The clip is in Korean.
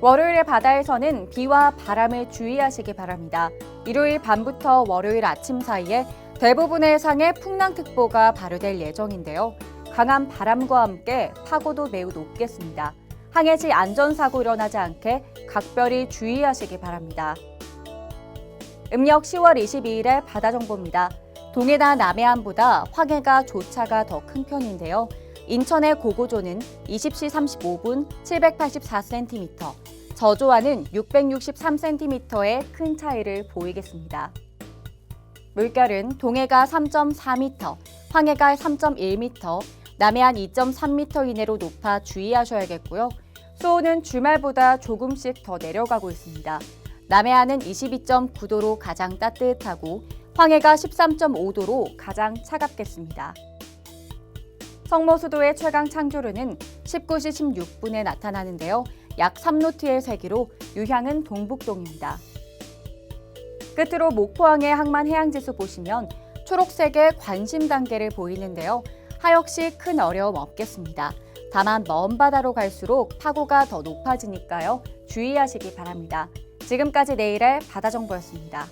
월요일에 바다에서는 비와 바람에 주의하시기 바랍니다. 일요일 밤부터 월요일 아침 사이에 대부분의 해상에 풍랑특보가 발효될 예정인데요. 강한 바람과 함께 파고도 매우 높겠습니다. 항해지 안전사고 일어나지 않게 각별히 주의하시기 바랍니다. 음력 10월 22일의 바다 정보입니다. 동해나 남해안보다 황해가 조차가 더 큰 편인데요. 인천의 고고조는 20시 35분 784cm, 저조와는 663cm의 큰 차이를 보이겠습니다. 물결은 동해가 3.4m, 황해가 3.1m, 남해안 2.3m 이내로 높아 주의하셔야겠고요. 수온은 주말보다 조금씩 더 내려가고 있습니다. 남해안은 22.9도로 가장 따뜻하고 황해가 13.5도로 가장 차갑겠습니다. 성모수도의 최강 창조류는 19시 16분에 나타나는데요. 약 3노트의 세기로 유향은 동북동입니다. 끝으로 목포항의 항만 해양지수 보시면 초록색의 관심 단계를 보이는데요. 하역시 큰 어려움 없겠습니다. 다만 먼 바다로 갈수록 파고가 더 높아지니까요. 주의하시기 바랍니다. 지금까지 내일의 바다 정보였습니다.